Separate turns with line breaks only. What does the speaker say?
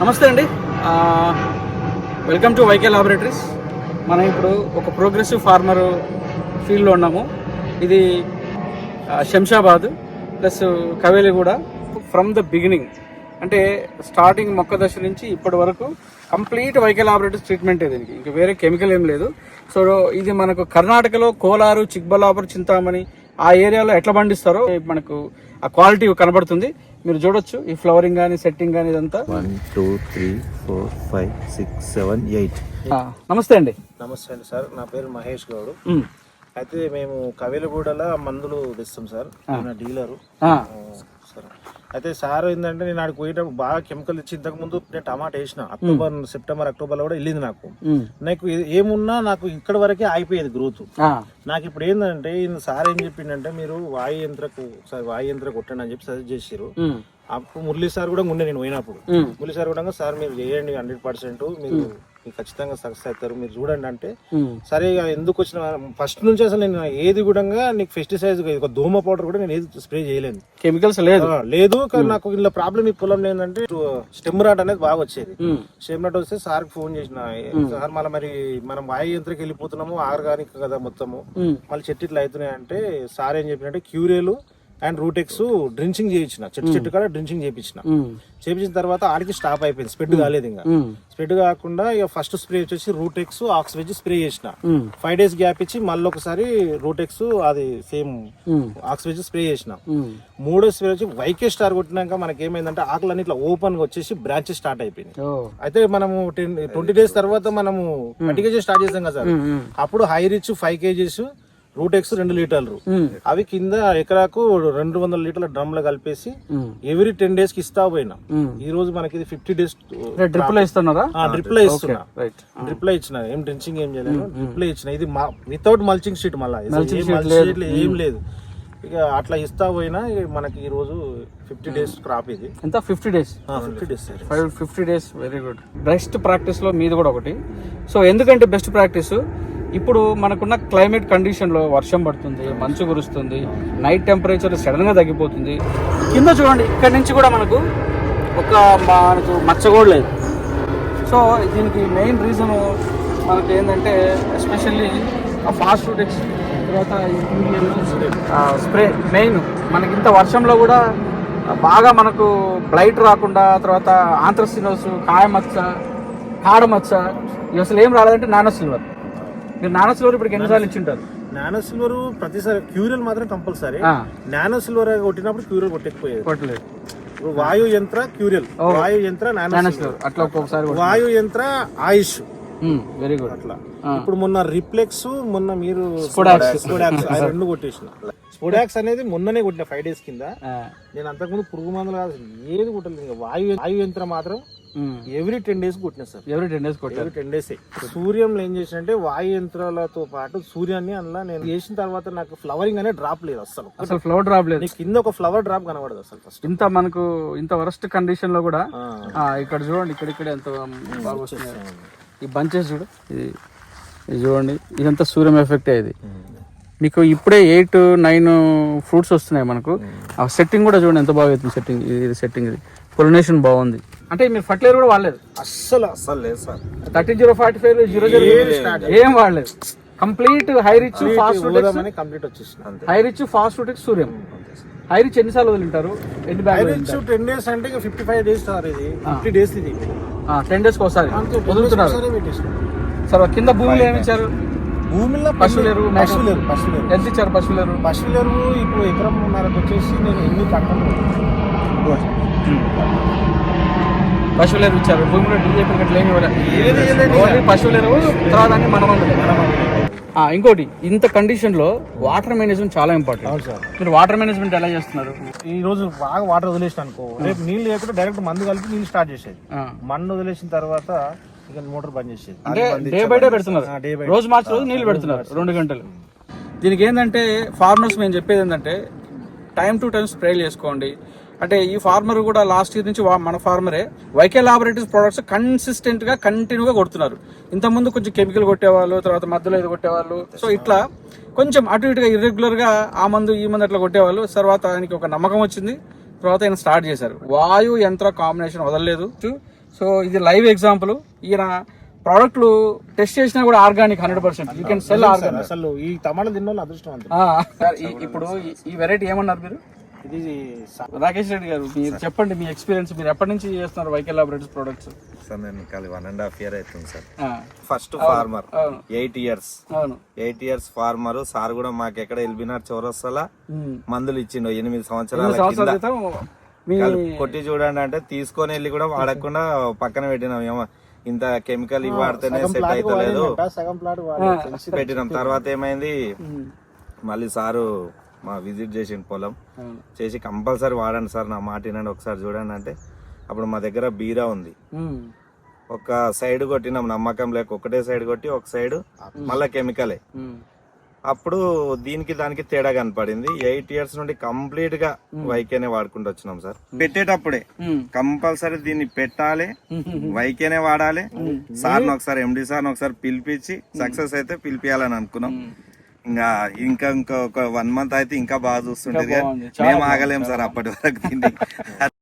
నమస్తే అండి. Welcome to YK laboratories. మనం ఇప్పుడు ఒక ప్రోగ్రెసివ్ ఫార్మర్ ఫీల్డ్లో ఉన్నాము. ఇది Shamshabad plus Kaveliguda from the beginning అంటే స్టార్టింగ్ మొక్క దశ నుంచి ఇప్పటి వరకు కంప్లీట్ వైకే లాబొరేటరీస్ ట్రీట్మెంట్ దీనికి. ఇంకా వేరే కెమికల్ ఏం లేదు. సో ఇది మనకు కర్ణాటకలో కోలారు చిక్బలాపూర్ చింతామణి ఆ ఏరియాలో ఎట్లా పండిస్తారో మనకు ఆ క్వాలిటీ కనబడుతుంది. మీరు చూడొచ్చు ఈ ఫ్లవరింగ్ కానీ సెట్టింగ్ కానీ ఇదంతా.
One two three four five six seven eight.
ఆ, నమస్తే అండి.
నమస్తే అండి సార్ నా పేరు మహేష్ గౌడ్. అయితే మేము కవేలగూడలో మందులు తెస్తాం సార్. నా డీలరు.
ఆ,
సార్. అయితే సార్ ఏంటంటే నేను ఆడికి పోయేటప్పుడు బాగా కెమికల్ ఇచ్చి ఇంతకు ముందు నేను టమాటా వేసిన. అక్టోబర్ సెప్టెంబర్ అక్టోబర్లో కూడా వెళ్ళింది నాకు. నాకు ఏమున్నా నాకు ఇక్కడ వరకే ఆగిపోయేది గ్రోత్ నాకు ఇప్పుడు ఏంటంటే సార్ ఏం చెప్పిండంటే మీరు వాయు యంత్రకు సార్ వాయు యంత్ర కొట్టండి అని చెప్పి సజెస్ట్ చేసారు
ఉమ్,
అప్పుడు మురళీ సార్ కూడా ఉండే నేను పోయినప్పుడు. మురళీ సార్ కూడా సార్ మీరు చేయండి హండ్రెడ్ పర్సెంట్ మీరు మీకు ఖచ్చితంగా సక్సెస్ అవుతారు. మీరు చూడండి అంటే సరే ఎందుకు వచ్చిన ఫస్ట్ నుంచి అసలు నేను ఏది కూడా నీకు పెస్టిసైడ్స్ ఒక దోమ పౌడర్ కూడా నేను ఏది స్ప్రే చేయలేదు
కెమికల్స్ లేదు.
లేదు కానీ నాకు ఇలా ప్రాబ్లం ఈ పొలంలో ఏంటంటే స్టెమ్ రాట్ అనేది బాగా వచ్చేది. స్టెమ్ రాట్ వస్తే సార్ ఫోన్ చేసిన సార్ మళ్ళీ మరి మనం వాయు యంత్రకి వెళ్ళిపోతున్నాము ఆర్గానిక్ కదా మొత్తము. మళ్ళీ చెట్టు ఇట్లా అవుతున్నాయి అంటే సార్ ఏం చెప్పినట్టే క్యూరేలు అండ్ రూటెక్స్ డ్రించింగ్ చేయించిన. చెట్టు చెట్టు కూడా డ్రించింగ్ చేయించిన. చేయించిన తర్వాత ఆడికి స్టాప్ అయిపోయింది. స్ప్రెడ్ కాలేదు ఇంకా. స్ప్రెడ్ కాకుండా ఇక ఫస్ట్ స్ప్రే వచ్చేసి రూటెక్స్ ఆక్స్వెజ్ స్ప్రే చేసిన. ఫైవ్ డేస్ గ్యాప్ ఇచ్చి మళ్ళీ ఒకసారి రూటెక్స్ అది సేమ్ ఆక్స్వెజ్ స్ప్రే చేసిన. మూడో స్ప్రే వచ్చి వైకే స్టార్ కొట్టినాక మనకి ఏమైందంటే ఆకులన్నీ ఇట్లా ఓపెన్గా వచ్చేసి బ్రాంచెస్ స్టార్ట్ అయిపోయినాయి.
ఓ,
అయితే మనము టెన్ ట్వంటీ డేస్ తర్వాత మనము థర్టీ కేజీస్ స్టార్ట్ చేసాం కదా సార్. అప్పుడు హై రిచ్ ఫైవ్ కేజీస్ రూటెక్స్ రెండు లీటర్లు. అవి కింద ఎకరాకు రెండు వందల లీటర్ల డ్రమ్లో కలిపేసి ఎవ్రీ టెన్ డేస్కి ఇస్తా పోయినా. ఈ రోజు మనకి ఇది ఫిఫ్టీ డేస్
డ్రిప్లో ఇస్తున్నారా?
డ్రిప్లో ఇస్తున్నా.
రైట్.
డ్రిప్లో ఇచ్చిన ఏం డ్రించింగ్ ఏం చేయలేదు డ్రిప్లో ఇచ్చిన ఇది వితౌట్ మల్చింగ్ షీట్ మళ్ళీ. ఏం లేదు. ఇక అట్లా ఇస్తా పోయినా మనకి ఈ రోజు ఫిఫ్టీ డేస్ క్రాప్ ఇది.
ఎంత? Fifty days.
Fifty days
five fifty days very good. Best ప్రాక్టీస్లో మీది కూడా ఒకటి. సో ఎందుకంటే బెస్ట్ ప్రాక్టీస్ ఇప్పుడు మనకున్న క్లైమేట్ కండిషన్లో వర్షం పడుతుంది మంచు కురుస్తుంది నైట్ టెంపరేచర్ సడన్గా తగ్గిపోతుంది. కింద చూడండి ఇక్కడ నుంచి కూడా మనకు ఒక మనకు మచ్చ కూడా లేదు. సో దీనికి మెయిన్ రీజన్ మనకి ఏంటంటే ఎస్పెషల్లీ ఆ ఫాస్ట్ ఫుడ్ తర్వాత స్ప్రే మెయిన్ మనకి ఇంత వర్షంలో కూడా బాగా మనకు బ్లైట్ రాకుండా తర్వాత ఆంథ్రసినోస్ కాయమచ్చ కాడమచ్చ ఇవి అసలు ఏం రాలేదంటే నానో సిల్వర్. మీరు నానో సిల్వర్ ఇప్పుడు ఎన్నిసార్లు ఇచ్చి ఉంటారు
నానో సిల్వర్ ప్రతిసారి క్యూరియల్ మాత్రం కంపల్సరీ. నానో సిల్వర్ కొట్టినప్పుడు క్యూరియల్ కొట్టకపోయేది.
కొట్టలేదు.
వాయు యంత్ర క్యూరియల్. వాయు యంత్ర నానో సిల్వర్.
అట్లా ఒక్కొక్కసారి
వాయు యంత్ర ఆయుష్.
వెరీ గుడ్
అట్లా. ఇప్పుడు మొన్న రిప్లెక్స్ మొన్న మీరు రెండు కొట్టేసిన. స్పోడాక్స్ అనేది మొన్ననే కొట్టిన ఫైవ్ డేస్ కింద. నేను అంతకుముందు పురుగు మందులు కాదు ఏది కొట్టలేదు. ఇంకా వాయు వాయు యంత్రం మాత్రం ఎవ్రీ టెన్ డేస్ కొట్టిన సార్.
ఎవరి టెన్ డేస్ కొట్టారు.
ఎవ్రీ టెన్ డేస్ సూర్యంలో ఏం చేసినంటే వాయు యంత్రాలతో పాటు సూర్యాన్ని అందులో నేను చేసిన తర్వాత నాకు ఫ్లవరింగ్ అనేది డ్రాప్ లేదు అసలు
అసలు ఫ్లవర్ డ్రాప్ లేదు.
కింద ఒక ఫ్లవర్ డ్రాప్ కనబడదు అసలు ఫస్ట్
ఇంత మనకు ఇంత వరస్ట్ కండిషన్లో కూడా ఆ, ఇక్కడ చూడండి ఇక్కడ ఇక్కడ ఎంత బాగా వస్తున్నాయి. ఈ బంచెస్ చూడు ఇది ఇది చూడండి ఇదంతా సూర్యం ఎఫెక్ట్ ఇది. మీకు ఇప్పుడే ఎయిట్ నైన్ ఫ్రూట్స్ వస్తున్నాయి మనకు. ఆ సెట్టింగ్ కూడా చూడండి ఎంత బాగా అవుతుంది సెట్టింగ్ ఇది సెట్టింగ్ ఇది. పొలినేషన్ బాగుంది. అంటే మీరు ఫర్టిలైజర్ కూడా వాడలేదు?
అస్సలు అస్సలు లేదు sir.
Thirty zero forty five zero zero ఏం వాడలేదు. కంప్లీట్ హై రిచ్ ఫాస్ట్
పోదామని కంప్లీట్ వచ్చేసిన అంతే.
హై రిచ్ ఫాస్ట్ ఫుడ్ సూర్యం. హై రిచ్ ఎన్నిసార్లు వదిలింటారు? ఎన్ని బ్యాగ్
టెన్ డేస్ అంటే ఇక ఫిఫ్టీ ఫైవ్ డేస్ సార్ ఇది. ఫిఫ్టీ డేస్ ఇది.
టెన్ డేస్కి ఒకసారి వదులుతున్నారు. సరే కింద భూమిలో ఏమి ఇచ్చారు
భూమిలో
పశువులేరు,
పశువులేరు పశువులేరు
ఎంత ఇచ్చారు పశువులేరు
పశువులేరు ఇప్పుడు ఎకరం ఉన్నరకు వచ్చేసి నేను ఎన్ని కట్టను?
పశువులేరు ఇచ్చారు. భూమిలో డీఏపీ గట్ల ఏమి ఇవ్వలేదు పశువులేరు తర్వాత అన్ని మన ఇంకోటి ఇంత కండిషన్లో వాటర్ మేనేజ్మెంట్ చాలా ఇంపార్టెంట్ మీరు వాటర్ మేనేజ్మెంట్ ఎలా చేస్తున్నారు?
ఈ రోజు బాగా వాటర్ వదిలేసిన అనుకో రేపు నీళ్ళు లేకుండా డైరెక్ట్ మందు కలిపి నీళ్ళు స్టార్ట్ చేసేది. మన్ను వదిలేసిన తర్వాత ఇక మోటార్ బంద్ చేసేది.
అంటే డే బై డే పెడుతున్నారు. రోజు మార్చి రోజు నీళ్ళు పెడుతున్నారు రెండు గంటలు. దీనికి ఏంటంటే ఫార్మర్స్ మేము చెప్పేది ఏంటంటే టైం టు టైం స్ప్రే చేసుకోండి. అంటే ఈ ఫార్మర్ కూడా లాస్ట్ ఇయర్ నుంచి మన ఫార్మరే వైకే లాబొరేటరీస్ ప్రొడక్ట్స్ కన్సిస్టెంట్గా కంటిన్యూగా కొడుతున్నారు. ఇంతకుముందు కొంచెం కెమికల్ కొట్టేవాళ్ళు తర్వాత మధ్యలో ఇది కొట్టేవాళ్ళు. సో ఇట్లా కొంచెం అటు ఇటుగా ఇర్రెగ్యులర్గా ఆ మందు ఈ మందు అట్లా కొట్టేవాళ్ళు. తర్వాత ఆయనకి ఒక నమ్మకం వచ్చింది. తర్వాత ఆయన స్టార్ట్ చేశారు. వాయు యంత్ర కాంబినేషన్ వదలలేదు. సో ఇది లైవ్ ఎగ్జాంపుల్ ఈయన ప్రోడక్ట్లు టెస్ట్ చేసినా కూడా organic hundred percent you can sell organic
అసలు ఈ టమాటా తిన్న
ఈ- ఇప్పుడు ఈ వెరైటీ ఏమన్నారు మీరు?
ఇది
రాకేష్ రెడ్డి గారు మీరు చెప్పండి మీ ఎక్స్పీరియన్స్ మీరు ఎప్పటి నుంచి చేస్తున్నారు వైకల్ లాబొరేటరీస్ ప్రొడక్ట్స్
సార్ నేను కాలి వన్ అండ్ హాఫ్ ఇయర్ అవుతుంది sir. First farmer eight years eight years farmer sir కూడా మాకు ఎక్కడ ఎల్బినార్ చౌరస్తలా. మందులు ఇచ్చిండు. ఎనిమిది సంవత్సరాల కొట్టి చూడండి అంటే తీసుకొని వెళ్ళి కూడా వాడకుండా పక్కన పెట్టినాం. ఏమో ఇంత కెమికల్ ఇవి వాడితేనే సెట్ అవుతలేదు పెట్టినాం. తర్వాత ఏమైంది. మళ్ళీ సారు మా విజిట్ చేసిండు పొలం. చేసి కంపల్సరీ వాడండి సార్ నా మాట వినండి ఒకసారి చూడండి అంటే అప్పుడు మా దగ్గర బీరా ఉంది. ఒక సైడ్ కొట్టినాం నమ్మకం లేక ఒకటే సైడ్ కొట్టి ఒక సైడ్ మళ్ళా కెమికలే. అప్పుడు దీనికి దానికి తేడా కనపడింది. ఎయిట్ ఇయర్స్ నుండి కంప్లీట్గా వైకేనే వాడుకుంటూ వచ్చినాం సార్. పెట్టేటప్పుడే. కంపల్సరీ దీన్ని పెట్టాలి వైకేనే వాడాలి. సార్ని ఒకసారి ఎండి సార్ని ఒకసారి పిలిపించి సక్సెస్ అయితే పిలిపియాలని అనుకున్నాం. ఇంకా ఇంకా ఇంకా ఒక వన్ మంత్ అయితే ఇంకా బాగా
బాగుంది.
మేము ఆగలేం సార్ అప్పటి వరకు దీన్ని